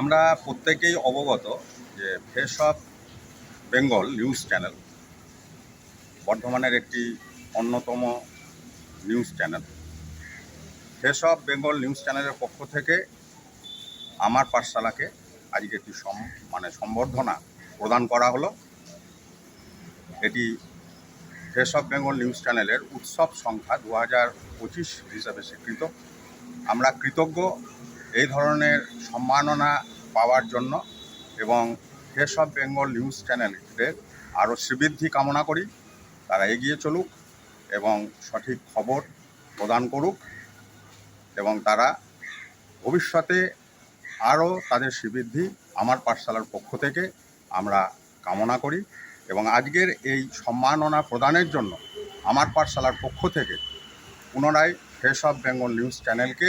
আমরা প্রত্যেকেই অবগত যে face of Bengal news channel বর্ধমানের একটি অন্যতম news channel face of Bengal news চ্যানেলের পক্ষ থেকে আমার পাঠশালাকে আজকে একটি সম মানে সম্বর্ধনা প্রদান করা হলো। এটি ফেস অফ বেঙ্গল নিউজ চ্যানেলের উৎসব সংখ্যা দু হাজার পঁচিশ হিসাবে স্বীকৃত। আমরা কৃতজ্ঞ এই ধরনের সম্মাননা পাওয়ার জন্য এবং ফেস অফ বেঙ্গল নিউজ চ্যানেলের আরও শ্রীবৃদ্ধি কামনা করি। তারা এগিয়ে চলুক এবং সঠিক খবর প্রদান করুক এবং তারা ভবিষ্যতে আরও তাদের শ্রীবৃদ্ধি আমার পাঠশালার পক্ষ থেকে আমরা কামনা করি এবং আজকের এই সম্মাননা প্রদানের জন্য আমার পাঠশালার পক্ষ থেকে পুনরায় ফেস অফ বেঙ্গল নিউজ চ্যানেলকে